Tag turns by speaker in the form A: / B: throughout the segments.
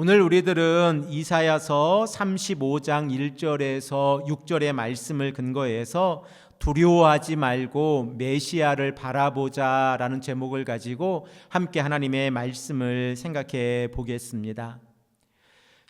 A: 오늘 우리들은 이사야서 35장 1절에서 6절의 말씀을 근거해서 두려워하지 말고 메시아를 바라보자라는 제목을 가지고 함께 하나님의 말씀을 생각해 보겠습니다.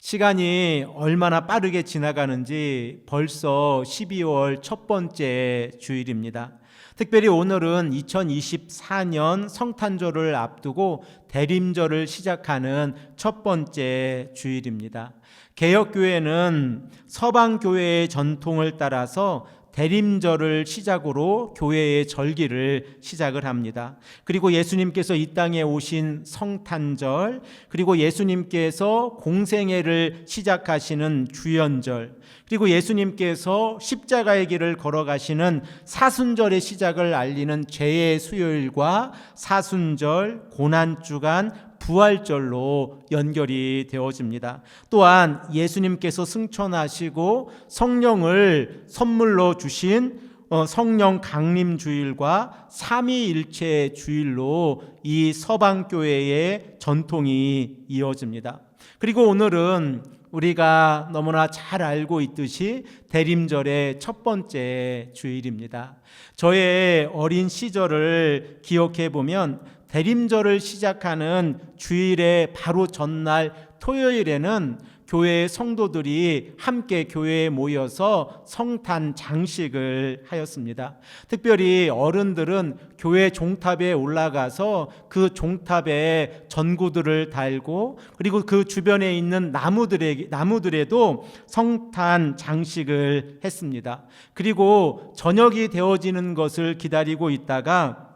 A: 시간이 얼마나 빠르게 지나가는지 벌써 12월 첫 번째 주일입니다. 특별히 오늘은 2024년 성탄절을 앞두고 대림절을 시작하는 첫 번째 주일입니다. 개혁교회는 서방교회의 전통을 따라서 대림절을 시작으로 교회의 절기를 시작을 합니다. 그리고 예수님께서 이 땅에 오신 성탄절, 그리고 예수님께서 공생애를 시작하시는 주연절, 그리고 예수님께서 십자가의 길을 걸어가시는 사순절의 시작을 알리는 죄의 수요일과 사순절, 고난주간, 부활절로 연결이 되어집니다. 또한 예수님께서 승천하시고 성령을 선물로 주신 어, 성령 강림 주일과 삼위일체 주일로 이 서방 교회의 전통이 이어집니다. 그리고 오늘은 우리가 너무나 잘 알고 있듯이 대림절의 첫 번째 주일입니다. 저의 어린 시절을 기억해 보면 대림절을 시작하는 주일의 바로 전날 토요일에는 교회의 성도들이 함께 교회에 모여서 성탄 장식을 하였습니다. 특별히 어른들은 교회 종탑에 올라가서 그 종탑에 전구들을 달고 그리고 그 주변에 있는 나무들에 나무들에도 성탄 장식을 했습니다. 그리고 저녁이 되어지는 것을 기다리고 있다가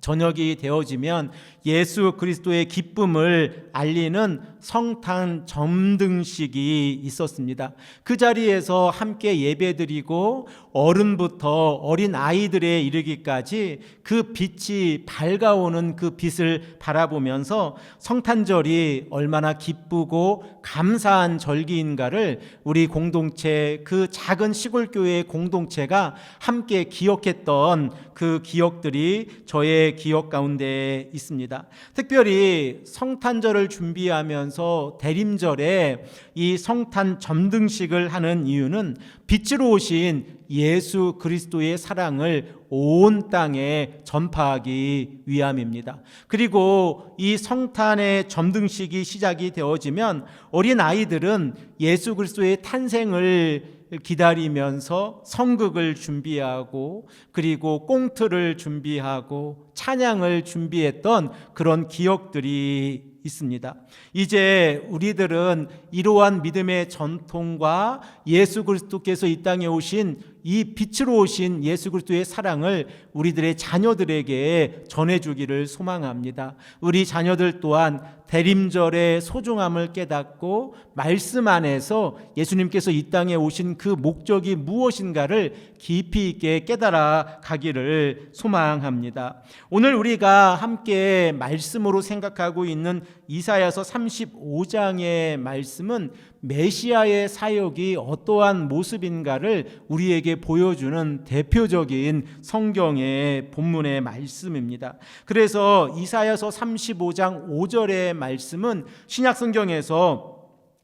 A: 저녁이 되어지면 예수 그리스도의 기쁨을 알리는 성탄 점등식이 있었습니다. 그 자리에서 함께 예배드리고 어른부터 어린 아이들에 이르기까지 그 빛이 밝아오는 그 빛을 바라보면서 성탄절이 얼마나 기쁘고 감사한 절기인가를 우리 공동체 그 작은 시골 교회의 공동체가 함께 기억했던 그 기억들이 저의 기억 가운데 있습니다. 특별히 성탄절을 준비하면서 대림절에 이 성탄 점등식을 하는 이유는 빛으로 오신 예수 그리스도의 사랑을 온 땅에 전파하기 위함입니다. 그리고 이 성탄의 점등식이 시작이 되어지면 어린 아이들은 예수 그리스도의 탄생을 기다리면서 성극을 준비하고 그리고 꽁트를 준비하고 찬양을 준비했던 그런 기억들이 있습니다. 이제 우리들은 이러한 믿음의 전통과 예수 그리스도께서 이 땅에 오신 이 빛으로 오신 예수 그리스도의 사랑을 우리들의 자녀들에게 전해주기를 소망합니다. 우리 자녀들 또한 대림절의 소중함을 깨닫고 말씀 안에서 예수님께서 이 땅에 오신 그 목적이 무엇인가를 깊이 있게 깨달아 가기를 소망합니다. 오늘 우리가 함께 말씀으로 생각하고 있는 이사야서 35장의 말씀은 메시아의 사역이 어떠한 모습인가를 우리에게 보여주는 대표적인 성경의 본문의 말씀입니다. 그래서 이사야서 35장 5절의 말씀은 신약 성경에서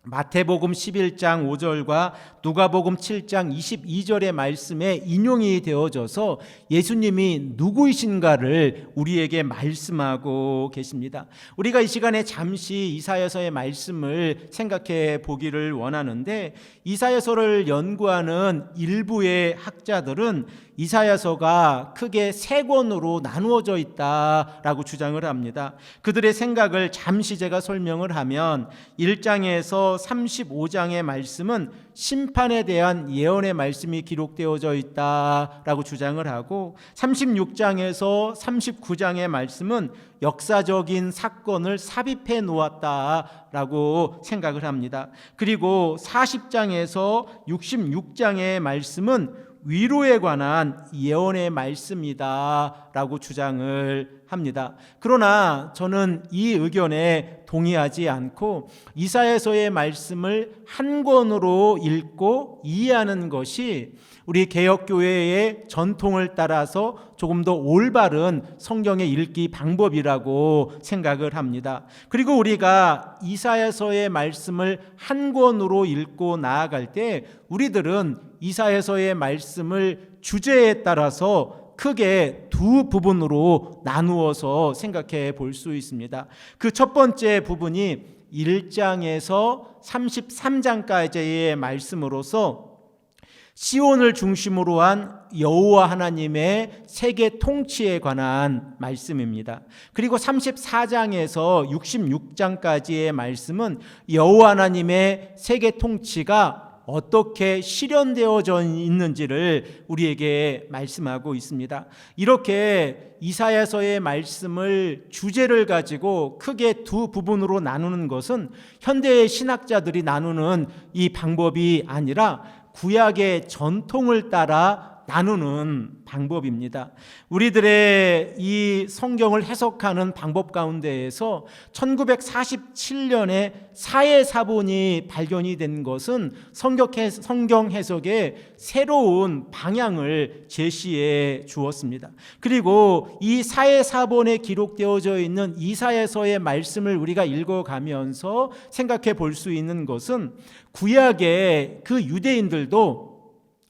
A: 마태복음 11장 5절과 누가복음 7장 22절의 말씀에 인용이 되어져서 예수님이 누구이신가를 우리에게 말씀하고 계십니다. 우리가 이 시간에 잠시 이사야서의 말씀을 생각해 보기를 원하는데 이사야서를 연구하는 일부의 학자들은 이사야서가 크게 세 권으로 나누어져 있다라고 주장을 합니다. 그들의 생각을 잠시 제가 설명을 하면 1장에서 35장의 말씀은 심판에 대한 예언의 말씀이 기록되어져 있다라고 주장을 하고 36장에서 39장의 말씀은 역사적인 사건을 삽입해 놓았다라고 생각을 합니다. 그리고 40장에서 66장의 말씀은 위로에 관한 예언의 말씀이다라고 주장을 합니다. 그러나 저는 이 의견에 동의하지 않고 이사야서의 말씀을 한 권으로 읽고 이해하는 것이 우리 개혁교회의 전통을 따라서 조금 더 올바른 성경의 읽기 방법이라고 생각을 합니다. 그리고 우리가 이사야서의 말씀을 한 권으로 읽고 나아갈 때 우리들은 이사야서의 말씀을 주제에 따라서 크게 두 부분으로 나누어서 생각해 볼 수 있습니다. 그 첫 번째 부분이 1장에서 33장까지의 말씀으로서 시온을 중심으로 한 여호와 하나님의 세계 통치에 관한 말씀입니다. 그리고 34장에서 66장까지의 말씀은 여호와 하나님의 세계 통치가 어떻게 실현되어져 있는지를 우리에게 말씀하고 있습니다. 이렇게 이사야서의 말씀을 주제를 가지고 크게 두 부분으로 나누는 것은 현대의 신학자들이 나누는 이 방법이 아니라 구약의 전통을 따라 나누는 방법입니다. 우리들의 이 성경을 해석하는 방법 가운데에서 1947년에 사회사본이 발견이 된 것은 성경 해석의 새로운 방향을 제시해 주었습니다. 그리고 이 사회사본에 기록되어져 있는 이사야서의 말씀을 우리가 읽어가면서 생각해 볼 수 있는 것은 구약의 그 유대인들도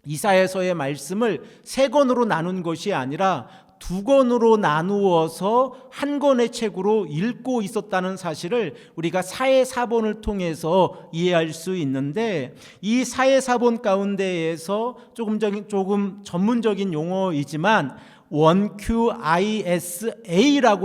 A: 이사야서의 말씀을 세 권으로 나눈 것이 아니라 두 권으로 나누어서 한 권의 책으로 읽고 있었다는 사실을 우리가 사회사본을 통해서 이해할 수 있는데 이 사회사본 가운데에서 조금 조금 전문적인 용어이지만 원QISA라고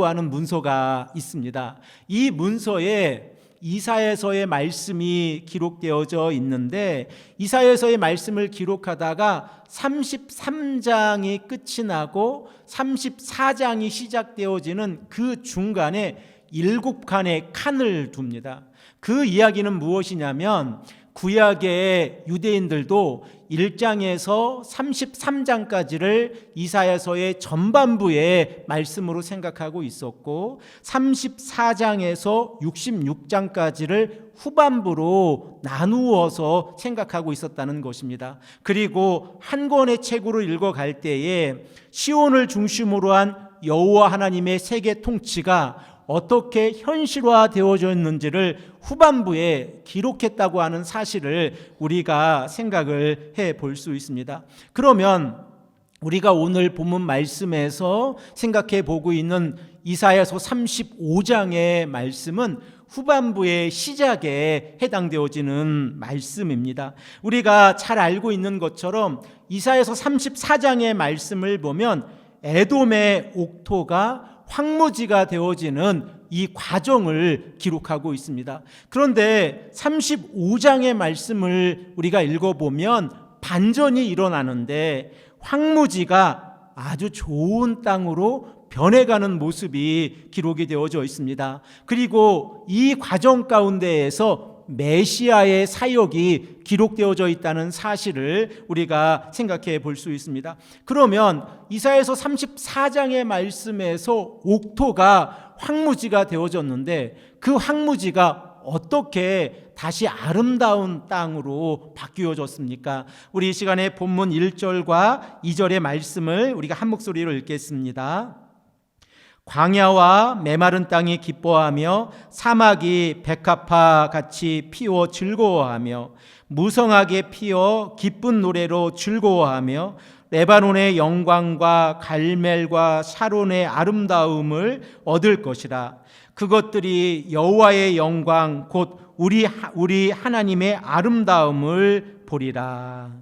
A: 하는 문서가 있습니다. 이 문서에 이사에서의 말씀이 기록되어져 있는데 이사에서의 말씀을 기록하다가 33장이 끝이 나고 34장이 시작되어지는 그 중간에 일곱 칸의 칸을 둡니다. 그 이야기는 무엇이냐면 구약의 유대인들도 1장에서 33장까지를 이사야서의 전반부의 말씀으로 생각하고 있었고 34장에서 66장까지를 후반부로 나누어서 생각하고 있었다는 것입니다. 그리고 한 권의 책으로 읽어갈 때에 시온을 중심으로 한 여호와 하나님의 세계 통치가 어떻게 현실화 되어졌는지를 후반부에 기록했다고 하는 사실을 우리가 생각을 해 볼 수 있습니다. 그러면 우리가 오늘 본문 말씀에서 생각해 보고 있는 이사야서 35장의 말씀은 후반부의 시작에 해당되어지는 말씀입니다. 우리가 잘 알고 있는 것처럼 이사야서 34장의 말씀을 보면 에돔의 옥토가 황무지가 되어지는 이 과정을 기록하고 있습니다. 그런데 35장의 말씀을 우리가 읽어보면 반전이 일어나는데 황무지가 아주 좋은 땅으로 변해가는 모습이 기록이 되어져 있습니다. 그리고 이 과정 가운데에서 메시아의 사역이 기록되어져 있다는 사실을 우리가 생각해 볼 수 있습니다. 그러면 이사에서 34장의 말씀에서 옥토가 황무지가 되어졌는데 그 황무지가 어떻게 다시 아름다운 땅으로 바뀌어졌습니까? 우리 이 시간에 본문 1절과 2절의 말씀을 우리가 한 목소리로 읽겠습니다. 광야와 메마른 땅이 기뻐하며 사막이 백합화 같이 피워 즐거워하며 무성하게 피어 기쁜 노래로 즐거워하며 레바논의 영광과 갈멜과 샤론의 아름다움을 얻을 것이라. 그것들이 여호와의 영광 곧 우리 우리 하나님의 아름다움을 보리라.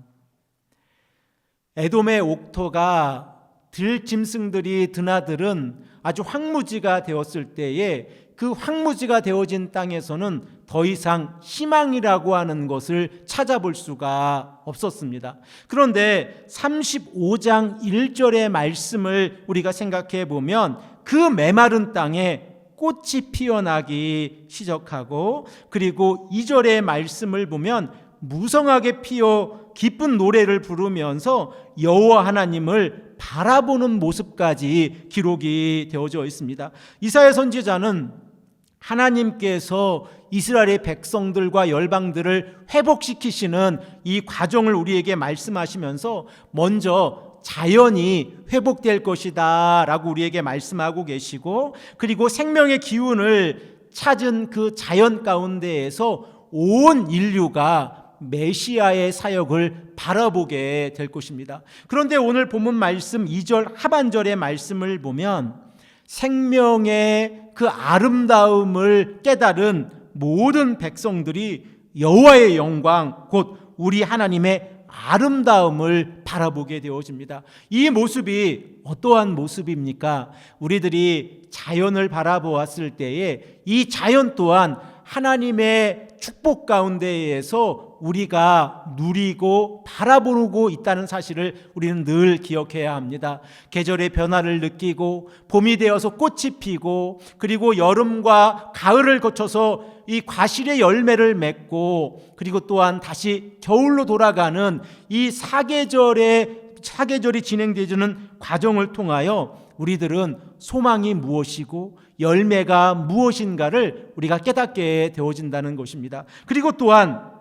A: 에돔의 옥토가 들짐승들이 드나들은 아주 황무지가 되었을 때에 그 황무지가 되어진 땅에서는 더 이상 희망이라고 하는 것을 찾아볼 수가 없었습니다. 그런데 35장 1절의 말씀을 우리가 생각해 보면 그 메마른 땅에 꽃이 피어나기 시작하고 그리고 2절의 말씀을 보면 무성하게 피어 기쁜 노래를 부르면서 여호와 하나님을 바라보는 모습까지 기록이 되어져 있습니다. 이사야 선지자는 하나님께서 이스라엘의 백성들과 열방들을 회복시키시는 이 과정을 우리에게 말씀하시면서 먼저 자연이 회복될 것이다 라고 우리에게 말씀하고 계시고 그리고 생명의 기운을 찾은 그 자연 가운데에서 온 인류가 메시아의 사역을 바라보게 될 것입니다. 그런데 오늘 본문 말씀 2절 하반절의 말씀을 보면 생명의 그 아름다움을 깨달은 모든 백성들이 여호와의 영광 곧 우리 하나님의 아름다움을 바라보게 되어집니다. 이 모습이 어떠한 모습입니까? 우리들이 자연을 바라보았을 때에 이 자연 또한 하나님의 축복 가운데에서 우리가 누리고 바라보고 있다는 사실을 우리는 늘 기억해야 합니다. 계절의 변화를 느끼고 봄이 되어서 꽃이 피고 그리고 여름과 가을을 거쳐서 이 과실의 열매를 맺고 그리고 또한 다시 겨울로 돌아가는 이 사계절의 사계절이 진행되는 과정을 통하여 우리들은 소망이 무엇이고 열매가 무엇인가를 우리가 깨닫게 되어진다는 것입니다. 그리고 또한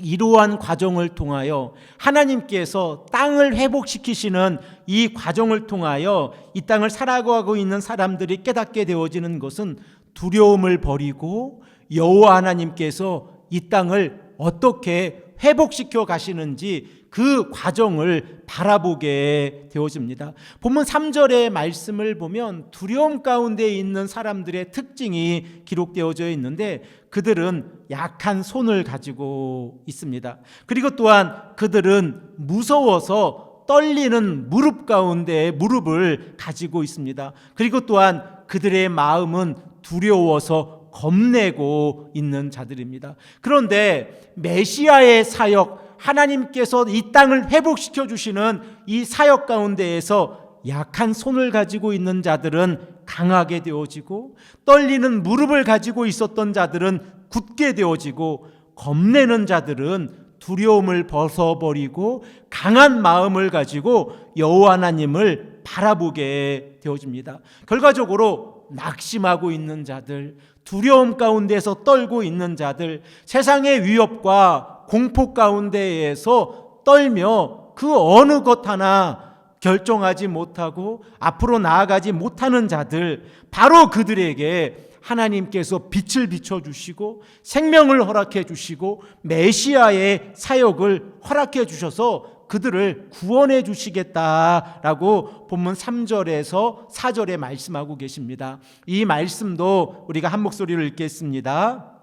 A: 이러한 과정을 통하여 하나님께서 땅을 회복시키시는 이 과정을 통하여 이 땅을 살아가고 있는 사람들이 깨닫게 되어지는 것은 두려움을 버리고 여호와 하나님께서 이 땅을 어떻게 회복시켜 가시는지 그 과정을 바라보게 되어집니다. 본문 3절의 말씀을 보면 두려움 가운데 있는 사람들의 특징이 기록되어져 있는데 그들은 약한 손을 가지고 있습니다. 그리고 또한 그들은 무서워서 떨리는 무릎 가운데 무릎을 가지고 있습니다. 그리고 또한 그들의 마음은 두려워서 겁내고 있는 자들입니다. 그런데 메시아의 사역, 하나님께서 이 땅을 회복시켜 주시는 이 사역 가운데에서 약한 손을 가지고 있는 자들은 강하게 되어지고 떨리는 무릎을 가지고 있었던 자들은 굳게 되어지고 겁내는 자들은 두려움을 벗어버리고 강한 마음을 가지고 여호와 하나님을 바라보게 되어집니다. 결과적으로 낙심하고 있는 자들, 두려움 가운데서 떨고 있는 자들, 세상의 위협과 공포 가운데에서 떨며 그 어느 것 하나 결정하지 못하고 앞으로 나아가지 못하는 자들, 바로 그들에게 하나님께서 빛을 비춰 주시고 생명을 허락해 주시고 메시아의 사역을 허락해 주셔서 그들을 구원해 주시겠다라고 본문 3절에서 4절에 말씀하고 계십니다. 이 말씀도 우리가 한 목소리로 읽겠습니다.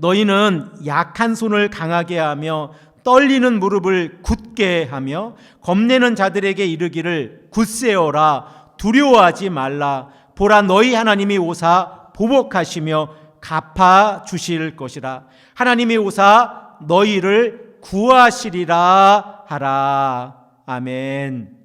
A: 너희는 약한 손을 강하게 하며 떨리는 무릎을 굳게 하며 겁내는 자들에게 이르기를 굳세어라. 두려워하지 말라. 보라 너희 하나님이 오사 보복하시며 갚아 주실 것이라. 하나님이 오사 너희를 구하시리라 하라. 아멘.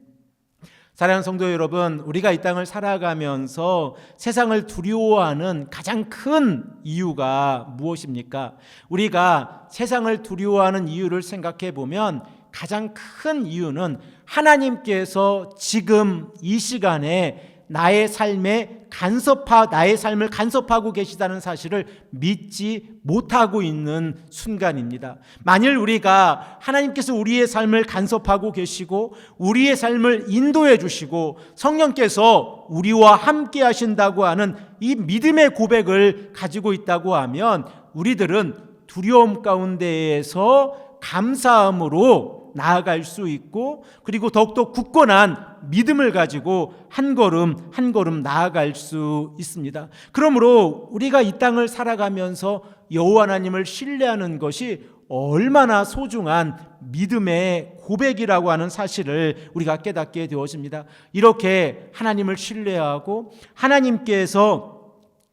A: 사랑하는 성도 여러분, 우리가 이 땅을 살아가면서 세상을 두려워하는 가장 큰 이유가 무엇입니까? 우리가 세상을 두려워하는 이유를 생각해 보면 가장 큰 이유는 하나님께서 지금 이 시간에 나의 삶에 간섭하 나의 삶을 간섭하고 계시다는 사실을 믿지 못하고 있는 순간입니다. 만일 우리가 하나님께서 우리의 삶을 간섭하고 계시고 우리의 삶을 인도해 주시고 성령께서 우리와 함께 하신다고 하는 이 믿음의 고백을 가지고 있다고 하면 우리들은 두려움 가운데에서 감사함으로 나아갈 수 있고 그리고 더욱더 굳건한 믿음을 가지고 한 걸음 한 걸음 나아갈 수 있습니다. 그러므로 우리가 이 땅을 살아가면서 여호와 하나님을 신뢰하는 것이 얼마나 소중한 믿음의 고백이라고 하는 사실을 우리가 깨닫게 되어집니다. 이렇게 하나님을 신뢰하고 하나님께서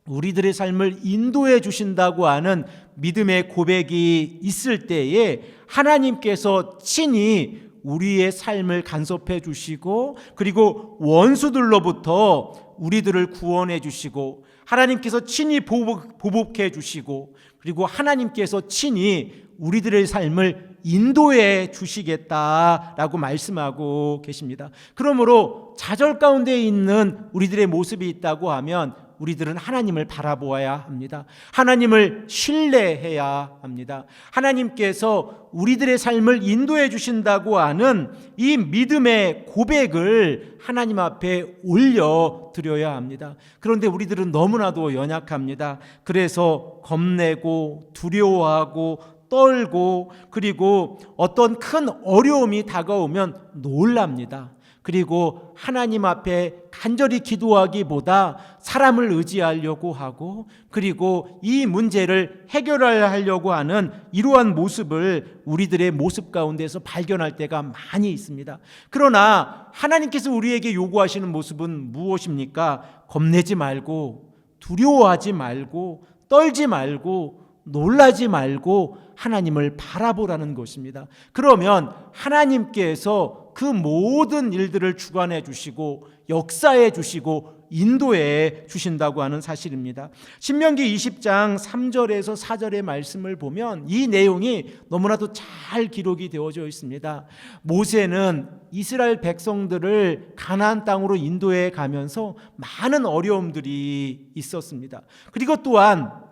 A: 우리들의 삶을 인도해 주신다고 하는 믿음의 고백이 있을 때에 하나님께서 친히 우리의 삶을 간섭해 주시고 그리고 원수들로부터 우리들을 구원해 주시고 하나님께서 친히 보복, 해 주시고 그리고 하나님께서 친히 우리들의 삶을 인도해 주시겠다라고 말씀하고 계십니다. 그러므로 좌절 가운데 있는 우리들의 모습이 있다고 하면 우리들은 하나님을 바라보아야 합니다. 하나님을 신뢰해야 합니다. 하나님께서 우리들의 삶을 인도해 주신다고 하는 이 믿음의 고백을 하나님 앞에 올려 드려야 합니다. 그런데 우리들은 너무나도 연약합니다. 그래서 겁내고 두려워하고 떨고 그리고 어떤 큰 어려움이 다가오면 놀랍니다. 그리고 하나님 앞에 간절히 기도하기보다 사람을 의지하려고 하고 그리고 이 문제를 해결하려고 하는 이러한 모습을 우리들의 모습 가운데서 발견할 때가 많이 있습니다. 그러나 하나님께서 우리에게 요구하시는 모습은 무엇입니까? 겁내지 말고 두려워하지 말고 떨지 말고 놀라지 말고 하나님을 바라보라는 것입니다. 그러면 하나님께서 그 모든 일들을 주관해 주시고 역사해 주시고 인도해 주신다고 하는 사실입니다. 신명기 20장 3절에서 4절의 말씀을 보면 이 내용이 너무나도 잘 기록이 되어져 있습니다. 모세는 이스라엘 백성들을 가나안 땅으로 인도해 가면서 많은 어려움들이 있었습니다. 그리고 또한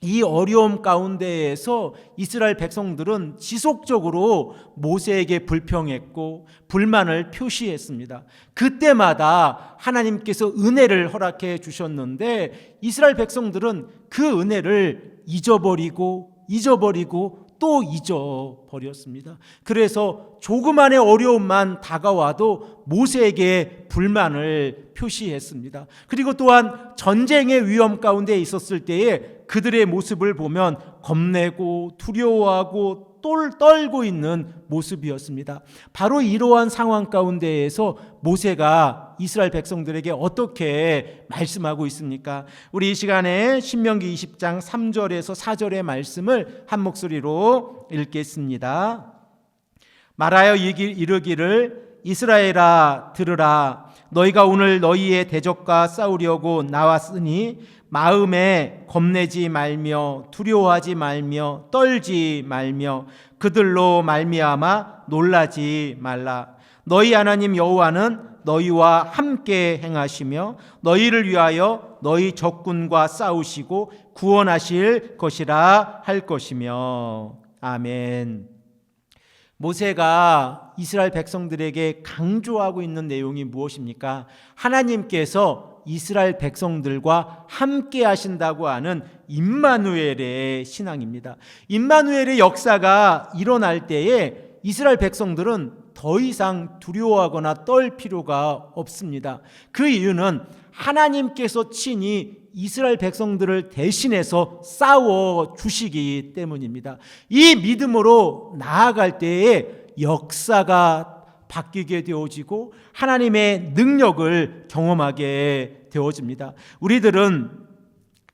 A: 이 어려움 가운데에서 이스라엘 백성들은 지속적으로 모세에게 불평했고 불만을 표시했습니다. 그때마다 하나님께서 은혜를 허락해 주셨는데 이스라엘 백성들은 그 은혜를 잊어버리고 잊어버리고 또 잊어버렸습니다. 그래서 조그만의 어려움만 다가와도 모세에게 불만을 표시했습니다. 그리고 또한 전쟁의 위험 가운데 있었을 때에 그들의 모습을 보면 겁내고 두려워하고 똘 떨고 있는 모습이었습니다. 바로 이러한 상황 가운데에서 모세가 이스라엘 백성들에게 어떻게 말씀하고 있습니까? 우리 이 시간에 신명기 20장 3절에서 4절의 말씀을 한 목소리로 읽겠습니다. 말하여 이르기를 이스라엘아 들으라 너희가 오늘 너희의 대적과 싸우려고 나왔으니 마음에 겁내지 말며 두려워하지 말며 떨지 말며 그들로 말미암아 놀라지 말라 너희 하나님 여호와는 너희와 함께 행하시며 너희를 위하여 너희 적군과 싸우시고 구원하실 것이라 할 것이며 아멘. 모세가 이스라엘 백성들에게 강조하고 있는 내용이 무엇입니까? 하나님께서 이스라엘 백성들과 함께 하신다고 하는 임마누엘의 신앙입니다. 임마누엘의 역사가 일어날 때에 이스라엘 백성들은 더 이상 두려워하거나 떨 필요가 없습니다. 그 이유는 하나님께서 친히 이스라엘 백성들을 대신해서 싸워 주시기 때문입니다. 이 믿음으로 나아갈 때에 역사가 바뀌게 되어지고 하나님의 능력을 경험하게 되어집니다. 우리들은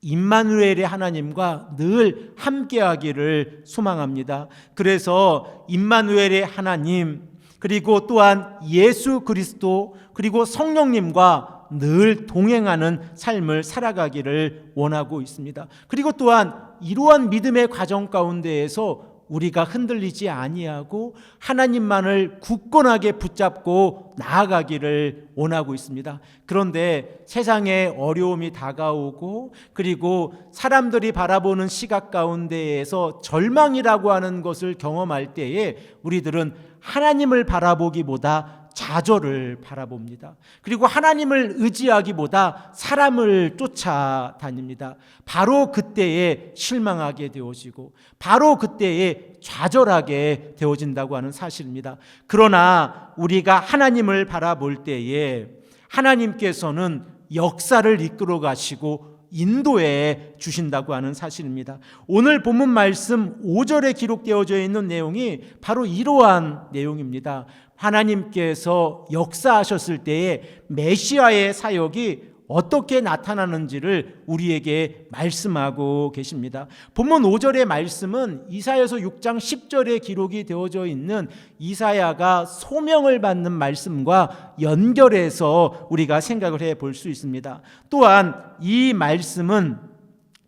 A: 임마누엘의 하나님과 늘 함께하기를 소망합니다. 그래서 임마누엘의 하나님 그리고 또한 예수 그리스도 그리고 성령님과 늘 동행하는 삶을 살아가기를 원하고 있습니다. 그리고 또한 이러한 믿음의 과정 가운데에서 우리가 흔들리지 아니하고 하나님만을 굳건하게 붙잡고 나아가기를 원하고 있습니다. 그런데 세상에 어려움이 다가오고 그리고 사람들이 바라보는 시각 가운데에서 절망이라고 하는 것을 경험할 때에 우리들은 하나님을 바라보기보다 좌절을 바라봅니다. 그리고 하나님을 의지하기보다 사람을 쫓아다닙니다. 바로 그때에 실망하게 되어지고 바로 그때에 좌절하게 되어진다고 하는 사실입니다. 그러나 우리가 하나님을 바라볼 때에 하나님께서는 역사를 이끌어 가시고 인도해 주신다고 하는 사실입니다. 오늘 본문 말씀 5절에 기록되어져 있는 내용이 바로 이러한 내용입니다. 하나님께서 역사하셨을 때에 메시아의 사역이 어떻게 나타나는지를 우리에게 말씀하고 계십니다. 본문 5절의 말씀은 이사야서 6장 10절에 기록이 되어져 있는 이사야가 소명을 받는 말씀과 연결해서 우리가 생각을 해 볼 수 있습니다. 또한 이 말씀은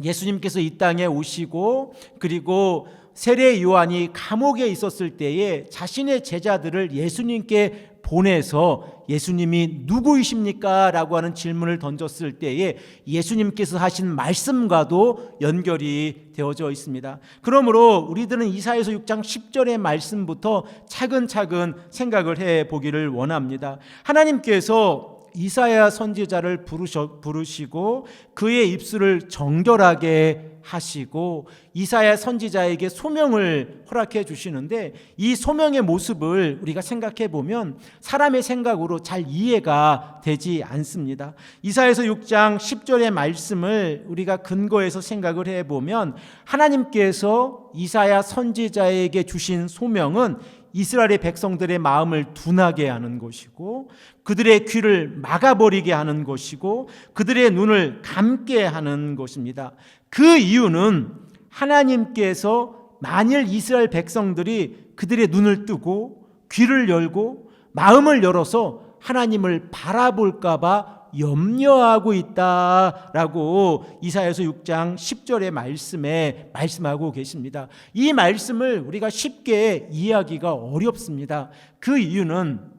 A: 예수님께서 이 땅에 오시고 그리고 세례 요한이 감옥에 있었을 때에 자신의 제자들을 예수님께 보내서 예수님이 누구이십니까? 라고 하는 질문을 던졌을 때에 예수님께서 하신 말씀과도 연결이 되어져 있습니다. 그러므로 우리들은 이사에서 6장 10절의 말씀부터 차근차근 생각을 해 보기를 원합니다. 하나님께서 이사야 선지자를 부르셔, 부르시고 그의 입술을 정결하게 하시고 이사야 선지자에게 소명을 허락해 주시는데 이 소명의 모습을 우리가 생각해 보면 사람의 생각으로 잘 이해가 되지 않습니다. 이사에서 6장 10절의 말씀을 우리가 근거해서 생각을 해 보면 하나님께서 이사야 선지자에게 주신 소명은 이스라엘의 백성들의 마음을 둔하게 하는 것이고 그들의 귀를 막아버리게 하는 것이고 그들의 눈을 감게 하는 것입니다. 그 이유는 하나님께서 만일 이스라엘 백성들이 그들의 눈을 뜨고 귀를 열고 마음을 열어서 하나님을 바라볼까봐 염려하고 있다라고 이사야서 6장 10절의 말씀에 말씀하고 계십니다. 이 말씀을 우리가 쉽게 이해하기가 어렵습니다. 그 이유는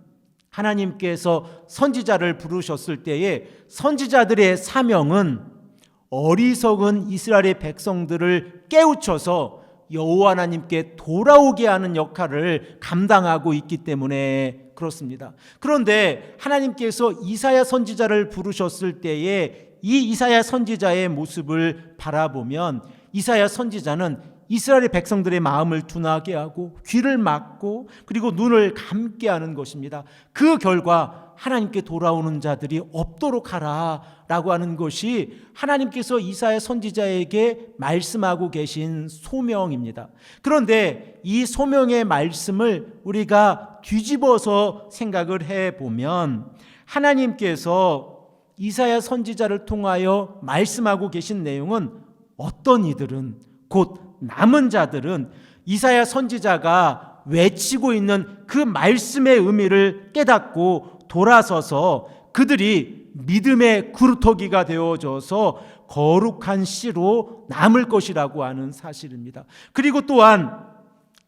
A: 하나님께서 선지자를 부르셨을 때에 선지자들의 사명은 어리석은 이스라엘의 백성들을 깨우쳐서 여호와 하나님께 돌아오게 하는 역할을 감당하고 있기 때문에 그렇습니다. 그런데 하나님께서 이사야 선지자를 부르셨을 때에 이 이사야 선지자의 모습을 바라보면 이사야 선지자는 이스라엘의 백성들의 마음을 둔하게 하고 귀를 막고 그리고 눈을 감게 하는 것입니다. 그 결과 하나님께 돌아오는 자들이 없도록 하라라고 하는 것이 하나님께서 이사야 선지자에게 말씀하고 계신 소명입니다. 그런데 이 소명의 말씀을 우리가 뒤집어서 생각을 해 보면 하나님께서 이사야 선지자를 통하여 말씀하고 계신 내용은 어떤 이들은 곧 남은 자들은 이사야 선지자가 외치고 있는 그 말씀의 의미를 깨닫고 돌아서서 그들이 믿음의 구루터기가 되어져서 거룩한 씨로 남을 것이라고 하는 사실입니다. 그리고 또한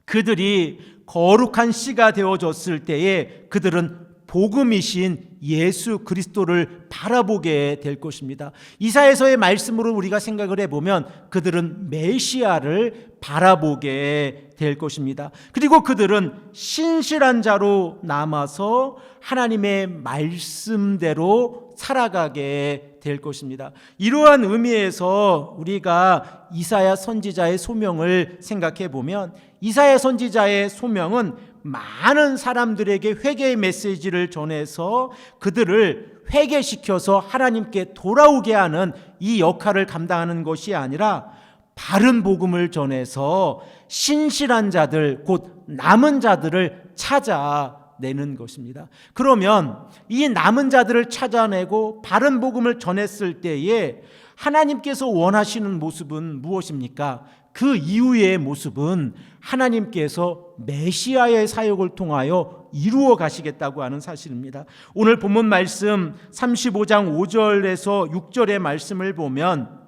A: 그들이 거룩한 씨가 되어졌을 때에 그들은 복음이신 예수 그리스도를 바라보게 될 것입니다. 이사에서의 말씀으로 우리가 생각을 해보면 그들은 메시아를 바라보게 될 것입니다. 그리고 그들은 신실한 자로 남아서 하나님의 말씀대로 살아가게 될 것입니다. 이러한 의미에서 우리가 이사야 선지자의 소명을 생각해 보면 이사야 선지자의 소명은 많은 사람들에게 회개의 메시지를 전해서 그들을 회개시켜서 하나님께 돌아오게 하는 이 역할을 감당하는 것이 아니라 바른 복음을 전해서 신실한 자들, 곧 남은 자들을 찾아내는 것입니다. 그러면 이 남은 자들을 찾아내고 바른 복음을 전했을 때에 하나님께서 원하시는 모습은 무엇입니까? 그 이후의 모습은 하나님께서 메시아의 사역을 통하여 이루어 가시겠다고 하는 사실입니다. 오늘 본문 말씀 35장 5절에서 6절의 말씀을 보면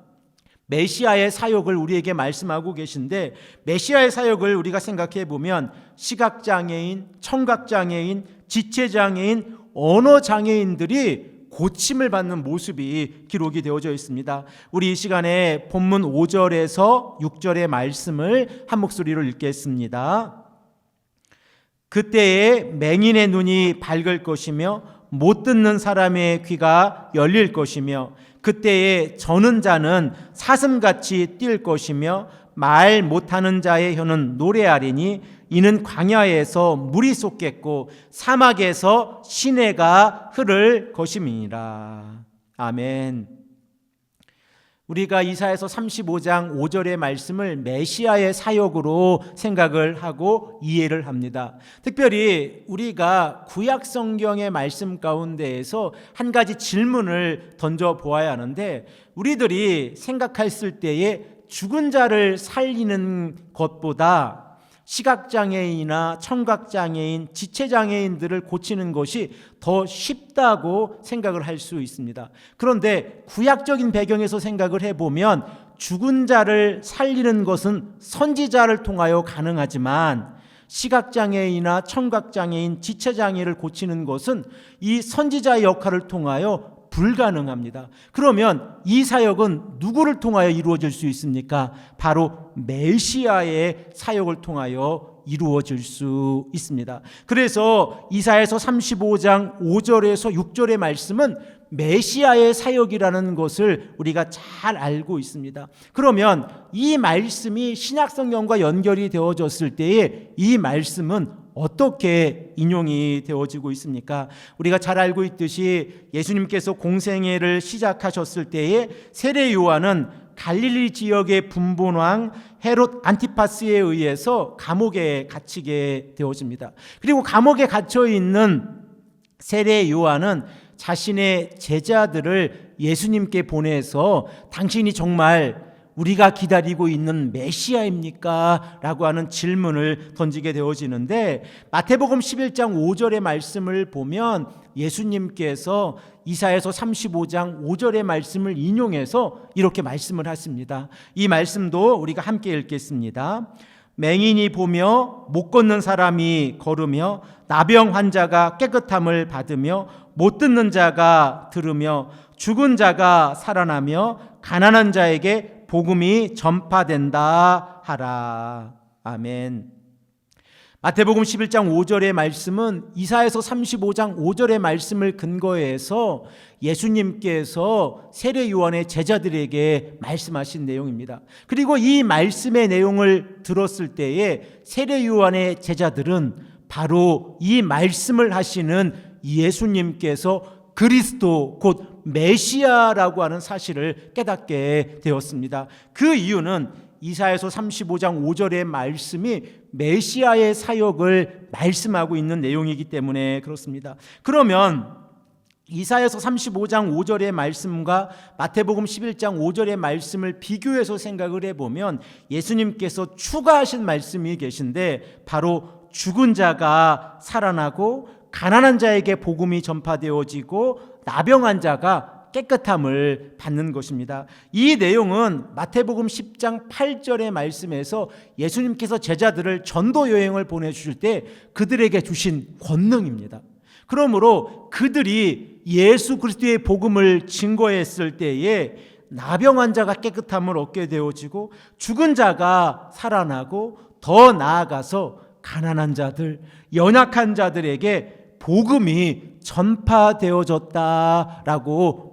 A: 메시아의 사역을 우리에게 말씀하고 계신데 메시아의 사역을 우리가 생각해 보면 시각 장애인, 청각 장애인, 지체 장애인, 언어 장애인들이 고침을 받는 모습이 기록이 되어져 있습니다. 우리 이 시간에 본문 5절에서 6절의 말씀을 한 목소리로 읽겠습니다. 그때에 맹인의 눈이 밝을 것이며 못 듣는 사람의 귀가 열릴 것이며 그때에 저는 자는 사슴같이 뛸 것이며 말 못하는 자의 혀는 노래하리니 이는 광야에서 물이 쏟겠고 사막에서 시내가 흐를 것임이니라. 아멘. 우리가 이사에서 35장 5절의 말씀을 메시아의 사역으로 생각을 하고 이해를 합니다. 특별히 우리가 구약 성경의 말씀 가운데에서 한 가지 질문을 던져 보아야 하는데 우리들이 생각했을 때에 죽은 자를 살리는 것보다 시각장애인이나 청각장애인, 지체장애인들을 고치는 것이 더 쉽다고 생각을 할 수 있습니다. 그런데 구약적인 배경에서 생각을 해보면 죽은 자를 살리는 것은 선지자를 통하여 가능하지만 시각장애인이나 청각장애인, 지체장애를 고치는 것은 이 선지자의 역할을 통하여 불가능합니다. 그러면 이 사역은 누구를 통하여 이루어질 수 있습니까? 바로 메시아의 사역을 통하여 이루어질 수 있습니다. 그래서 이사에서 35장 5절에서 6절의 말씀은 메시아의 사역이라는 것을 우리가 잘 알고 있습니다. 그러면 이 말씀이 신약 성경과 연결이 되어졌을 때에 이 말씀은 어떻게 인용이 되어지고 있습니까? 우리가 잘 알고 있듯이 예수님께서 공생애를 시작하셨을 때에 세례 요한은 갈릴리 지역의 분본왕 헤롯 안티파스에 의해서 감옥에 갇히게 되어집니다. 그리고 감옥에 갇혀 있는 세례 요한은 자신의 제자들을 예수님께 보내서 당신이 정말 우리가 기다리고 있는 메시아입니까? 라고 하는 질문을 던지게 되어지는데 마태복음 11장 5절의 말씀을 보면 예수님께서 이사에서 35장 5절의 말씀을 인용해서 이렇게 말씀을 하십니다. 이 말씀도 우리가 함께 읽겠습니다. 맹인이 보며 못 걷는 사람이 걸으며 나병 환자가 깨끗함을 받으며 못 듣는 자가 들으며 죽은 자가 살아나며 가난한 자에게 복음이 전파된다 하라. 아멘. 마태복음 11장 5절의 말씀은 이사에서 35장 5절의 말씀을 근거해서 예수님께서 세례 요한의 제자들에게 말씀하신 내용입니다. 그리고 이 말씀의 내용을 들었을 때에 세례 요한의 제자들은 바로 이 말씀을 하시는 예수님께서 그리스도 곧 메시아라고 하는 사실을 깨닫게 되었습니다. 그 이유는 이사에서 35장 5절의 말씀이 메시아의 사역을 말씀하고 있는 내용이기 때문에 그렇습니다. 그러면 이사에서 35장 5절의 말씀과 마태복음 11장 5절의 말씀을 비교해서 생각을 해보면 예수님께서 추가하신 말씀이 계신데 바로 죽은 자가 살아나고 가난한 자에게 복음이 전파되어지고 나병한 자가 깨끗함을 받는 것입니다. 이 내용은 마태복음 10장 8절의 말씀에서 예수님께서 제자들을 전도 여행을 보내주실 때 그들에게 주신 권능입니다. 그러므로 그들이 예수 그리스도의 복음을 증거했을 때에 나병 환자가 깨끗함을 얻게 되어지고 죽은 자가 살아나고 더 나아가서 가난한 자들, 연약한 자들에게 복음이 전파되어졌다라고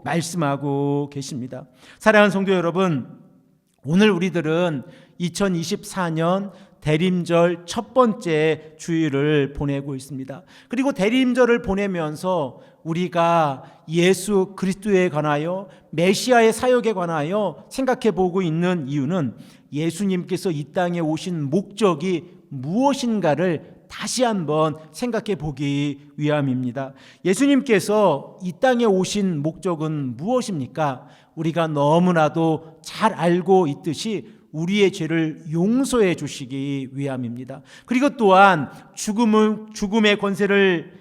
A: 말씀하고 계십니다. 사랑하는 성도 여러분, 오늘 우리들은 2024년 대림절 첫 번째 주일을 보내고 있습니다. 그리고 대림절을 보내면서 우리가 예수 그리스도에 관하여 메시아의 사역에 관하여 생각해 보고 있는 이유는 예수님께서 이 땅에 오신 목적이 무엇인가를 다시 한번 생각해 보기 위함입니다. 예수님께서 이 땅에 오신 목적은 무엇입니까? 우리가 너무나도 잘 알고 있듯이 우리의 죄를 용서해 주시기 위함입니다. 그리고 또한 죽음을, 죽음의 권세를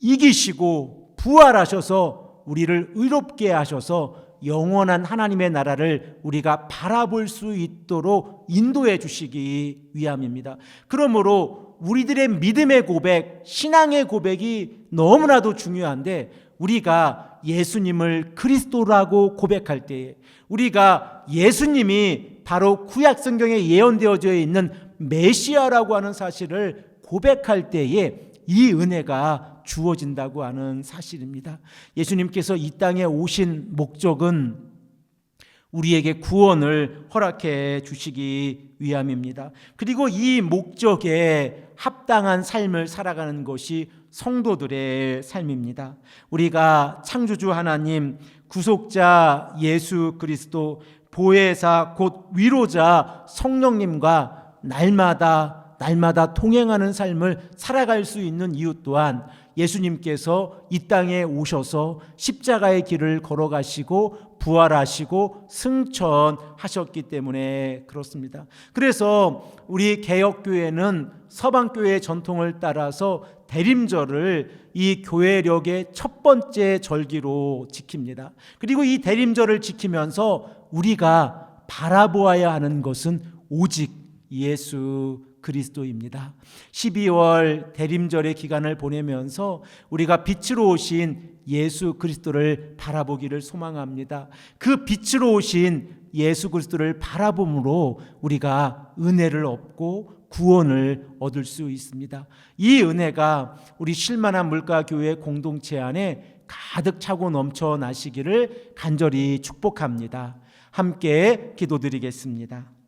A: 이기시고 부활하셔서 우리를 의롭게 하셔서 영원한 하나님의 나라를 우리가 바라볼 수 있도록 인도해 주시기 위함입니다. 그러므로 우리들의 믿음의 고백, 신앙의 고백이 너무나도 중요한데 우리가 예수님을 그리스도라고 고백할 때에 우리가 예수님이 바로 구약 성경에 예언되어져 있는 메시아라고 하는 사실을 고백할 때에 이 은혜가 주어진다고 하는 사실입니다. 예수님께서 이 땅에 오신 목적은 우리에게 구원을 허락해 주시기 위함입니다. 그리고 이 목적에 합당한 삶을 살아가는 것이 성도들의 삶입니다. 우리가 창조주 하나님, 구속자 예수 그리스도, 보혜사 곧 위로자 성령님과 날마다 날마다 통행하는 삶을 살아갈 수 있는 이유 또한 예수님께서 이 땅에 오셔서 십자가의 길을 걸어가시고 부활하시고 승천하셨기 때문에 그렇습니다. 그래서 우리 개혁교회는 서방교회의 전통을 따라서 대림절을 이 교회력의 첫 번째 절기로 지킵니다. 그리고 이 대림절을 지키면서 우리가 바라보아야 하는 것은 오직 예수 그리스도입니다. 12월 대림절의 기간을 보내면서 우리가 빛으로 오신 예수 그리스도를 바라보기를 소망합니다. 그 빛으로 오신 예수 그리스도를 바라봄으로 우리가 은혜를 얻고 구원을 얻을 수 있습니다. 이 은혜가 우리 실만한 물가 교회 공동체 안에 가득 차고 넘쳐 나시기를 간절히 축복합니다. 함께 기도드리겠습니다.